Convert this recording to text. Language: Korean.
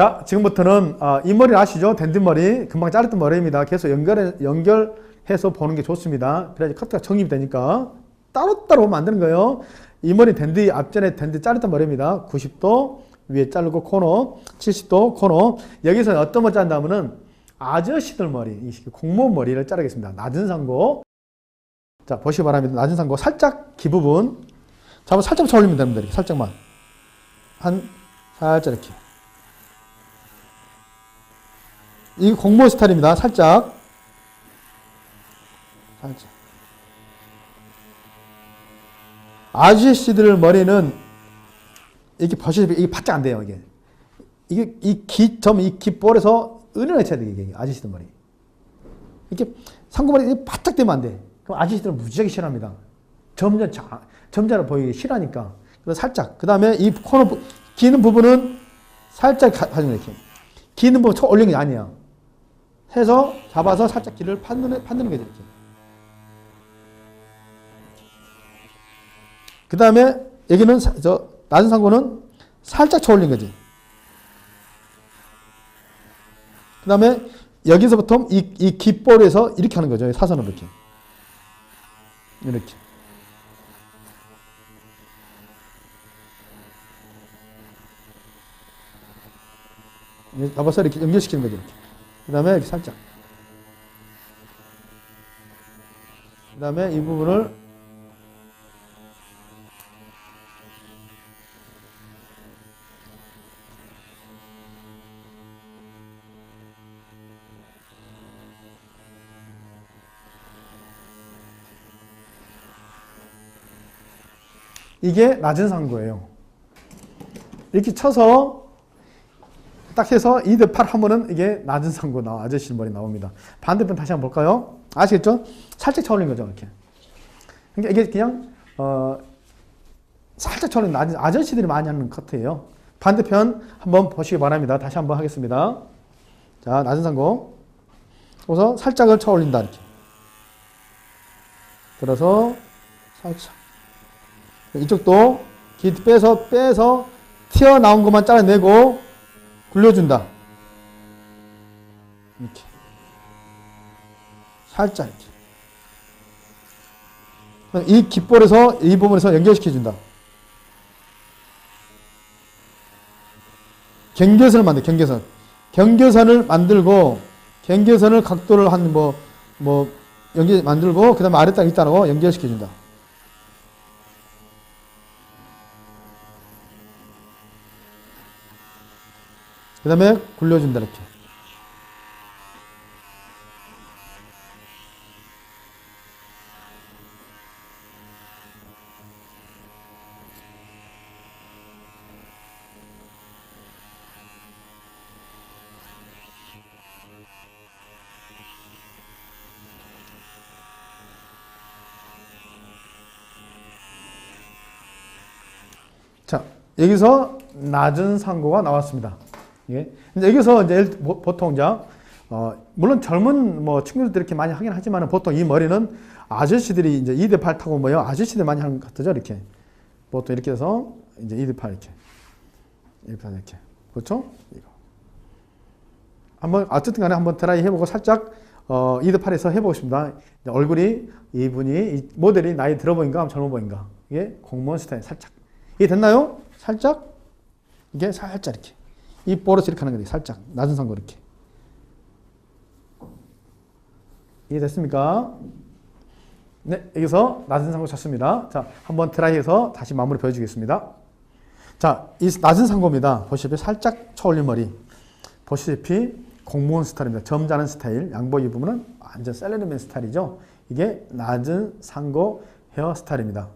자, 지금부터는 아, 이 머리 아시죠? 댄디 머리. 금방 자르던 머리입니다. 계속 연결해, 연결해서 보는 게 좋습니다. 그래야지 커트가 정립이 되니까 따로따로 만드는 거예요. 이 머리 댄디 앞전에 댄디 자르던 머리입니다. 90도 위에 자르고 코너, 70도 코너. 여기서 어떤 거 자른다면은 아저씨들 머리, 이 공무원 머리를 자르겠습니다. 낮은 상고. 자, 보시기 바랍니다. 낮은 상고 살짝 귀 부분. 잡아 살짝 쳐 올리면 됩니다. 이렇게 살짝만. 한 살짝 이렇게. 이 공무원 스타일입니다. 살짝. 살짝. 아저씨들 머리는 이렇게 보시다시피 이게 바짝 안 돼요. 이게 이게 이 기점 이 깃볼에서 은은하게 쳐야 돼 이게 아저씨들 머리. 이렇게 상고머리 바짝 되면 안 돼. 그럼 아저씨들은 무지하게 싫어합니다. 점자 자, 점자를 보이기 싫어하니까. 그래서 살짝. 그 다음에 이 코너 부- 기는 부분은 살짝 가- 가지고 이렇게 기는 부분 쳐 올리는 게 아니야. 해서 잡아서 살짝 길을 판드는 판드는 거죠 이렇게. 그 다음에 여기는 사- 저 낮은 상고는 살짝 쳐 올린 거지. 그 다음에 여기서부터 이, 이 깃볼에서 이렇게 하는 거죠. 사선으로 이렇게. 이렇게. 잡아서 이렇게 연결시키는 거죠. 이렇게. 그 다음에 이렇게 살짝. 그 다음에 이 부분을 이게 낮은 상고예요. 이렇게 쳐서 딱 해서 2 대 8 하면은 이게 낮은 상고 나와 아저씨 머리 나옵니다. 반대편 다시 한번 볼까요? 아시겠죠? 살짝 쳐올린 거죠, 이렇게. 그러니까 이게 그냥 어 살짝 쳐올린 낮은 아저씨들이 많이 하는 커트예요. 반대편 한번 보시기 바랍니다. 다시 한번 하겠습니다. 자, 낮은 상고. 그래서 살짝을 쳐올린다 이렇게. 들어서 살짝. 이쪽도 기 빼서 빼서 튀어나온 것만 잘라내고 굴려준다. 이렇게. 살짝 이렇게. 이 깃볼에서 이 부분에서 연결시켜준다. 경계선을 만들, 경계선. 경계선을 만들고, 경계선을 각도를 한 뭐, 뭐, 연결 만들고, 그 다음에 아래 딱 있다고 연결시켜준다. 그 다음에 굴려준다, 이렇게. 자, 여기서 낮은 상고가 나왔습니다. 예. 근데 여기서 이제 보통 이제 어, 물론 젊은 뭐 친구들도 이렇게 많이 하긴 하지만 보통 이 머리는 아저씨들이 이제 2대 8 타고 뭐요 아저씨들 많이 하는 것 같죠? 이렇게. 보통 이렇게 해서 이제 2대 8 이렇게. 이렇게 이렇게. 그렇죠? 이거. 한번 어쨌든 간에 한번 트라이 해보고 살짝 어, 2대 8에서 해보겠습니다. 이제 얼굴이 이분이 이 모델이 나이 들어 보인가 젊어 보인가. 이게 공무원 스타일. 살짝. 이게 됐나요? 살짝? 이게 살짝 이렇게 이 볼에서 이렇게 하는 거예요. 살짝 낮은 상고 이렇게 이해됐습니까? 네, 여기서 낮은 상고 쳤습니다. 자, 한번 트라이해서 다시 마무리 보여주겠습니다. 자, 이 낮은 상고입니다. 보시다시피 살짝 쳐올린 머리. 보시다시피 공무원 스타일입니다. 점잖은 스타일. 양복 입으면 완전 셀러리맨 스타일이죠. 이게 낮은 상고 헤어 스타일입니다.